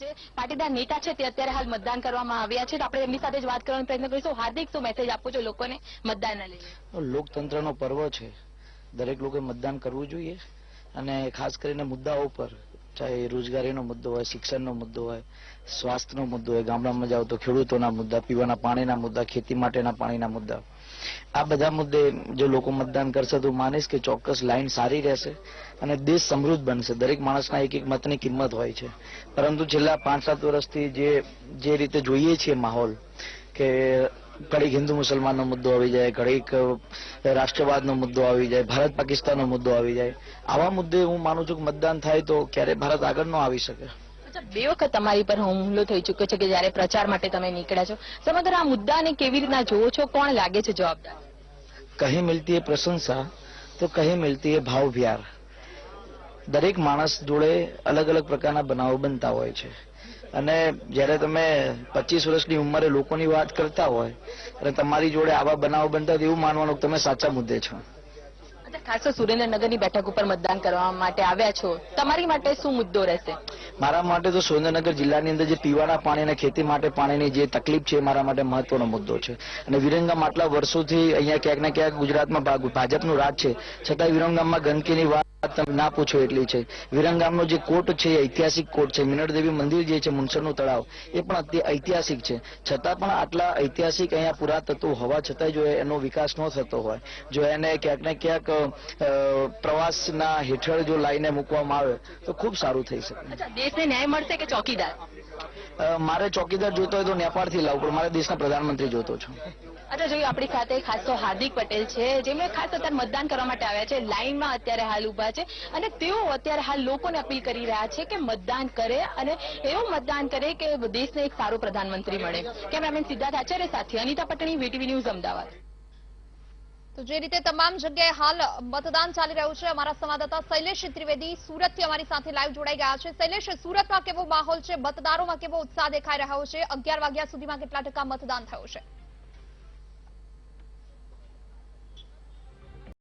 જે પાટીદાર નેતા છે તે અત્યારે હાલ મતદાન કરવામાં આવ્યા છે. તો આપણે એમની સાથે જ વાત કરવાનો પ્રયત્ન કરીશું. હાર્દિક, શું મેસેજ આપો છો લોકોને મતદાનના લઈને લોકતંત્રનો પર્વ છે. દરેક લોકોએ મતદાન કરવું જોઈએ અને ખાસ કરીને મુદ્દાઓ પર ચાહે રોજગારીનો મુદ્દો હોય, શિક્ષણનો મુદ્દો હોય, સ્વાસ્થ્યનો મુદ્દો હોય, ગામડામાં જાઓ તો ખેડૂતોના મુદ્દા, પીવાના પાણીના મુદ્દા, ખેતી માટેના પાણીના મુદ્દા. આ બધા મુદ્દે જો લોકો મતદાન કરશે તો માનીશ કે ચોક્કસ લાઈન સારી રહેશે અને દેશ સમૃદ્ધ બનશે. દરેક માણસના એક એક મતની કિંમત હોય છે. પરંતુ છેલ્લા પાંચ સાત વર્ષથી જે જે રીતે જોઈએ છીએ માહોલ કે ઘડીક હિન્દુ મુસલમાનનો મુદ્દો આવી જાય ઘડીક રાષ્ટ્રવાદનો મુદ્દો આવી જાય ભારત પાકિસ્તાનનો મુદ્દો આવી જાય. આવા મુદ્દે હું માનું છું કે મતદાન થાય તો ક્યારે ભારત આગળ ન આવી શકે. બે વખત તમારી પર હુમલો થઈ ચુક્યો છે કે જયારે પ્રચાર માટે તમે નીકળ્યા છો. સમગ્ર આ મુદ્દાને કેવી રીતના જોવો છો? કોણ લાગે છે જવાબદાર? કહી મિલતી એ પ્રશંસા તો કહી મિલતી એ ભાવ દરેક માણસ જોડે અલગ અલગ પ્રકારના બનાવો બનતા હોય છે. અને જ્યારે તમે પચીસ વર્ષની ઉંમરે લોકોની વાત કરતા હોય અને તમારી જોડે આવા બનાવો બનતા એવું માનવાનું કે તમે સાચા મુદ્દે છો. ખાસ તો સુરેન્દ્રનગરની બેઠક ઉપર મતદાન કરવા માટે આવ્યા છો. તમારી માટે શું મુદ્દો રહેશે? મારા માટે તો સુરેન્દ્રનગર જિલ્લાની અંદર જે પીવાના પાણી અને ખેતી માટે પાણીની જે તકલીફ છે મારા માટે મહત્વનો મુદ્દો છે. અને વિરંગામ આટલા વર્ષોથી અહીંયા ક્યાંક ને ક્યાંક ગુજરાતમાં ભાજપનું રાજ છે. છતાં વિરંગામમાં ગંદકીની વાત તમે ના પૂછો એટલી છે. વિરંગામનો જે કોટ છે ઐતિહાસિક કોટ છે. મિનળદેવી મંદિર જે છે મુનસરનું તળાવ એ પણ ઐતિહાસિક છે. છતાં પણ આટલા ઐતિહાસિક અહીંયા પુરાતત્વ હોવા છતાંય જો એનો વિકાસ ન થતો હોય જો એને ક્યાંક ને ક્યાંક પ્રવાસના હેઠળ જો લાઈને મૂકવામાં આવે તો ખૂબ સારું થઈ શકે. દેશને ન્યાય મળશે કે ચોકીદાર? મારે ચોકીદાર જોતો હોય તો નેપાળથી લાવું પણ મારે દેશના પ્રધાનમંત્રી જોતો છું. અચ્છા જોઈએ આપણી સાથે ખાસ તો હાર્દિક પટેલ છે જેમણે ખાસ અત્યારે મતદાન કરવા માટે આવ્યા છે, લાઈનમાં અત્યારે હાલ ઊભા છે અને તેઓ અત્યારે હાલ લોકોને અપીલ કરી રહ્યા છે કે મતદાન કરે અને એવું મતદાન કરે કે દેશને એક સારો પ્રધાનમંત્રી મળે. કેમેરામેન સિદ્ધાર્થ આચાર્ય સાથે અનિતા પટણી, વીટીવી ન્યૂઝ, અમદાવાદ. તો જે રીતે તમામ જગ્યાએ હાલ મતદાન ચાલી રહ્યું છે, અમારા સંવાદદાતા શૈલેષ ત્રિવેદી સુરતથી અમારી સાથે લાઈવ જોડાઈ ગયા છે. શૈલેષ, સુરતમાં કેવો માહોલ છે? મતદારોમાં કેવો ઉત્સાહ દેખાઈ રહ્યો છે? અગિયાર વાગ્યા સુધીમાં કેટલા ટકા મતદાન થયું છે?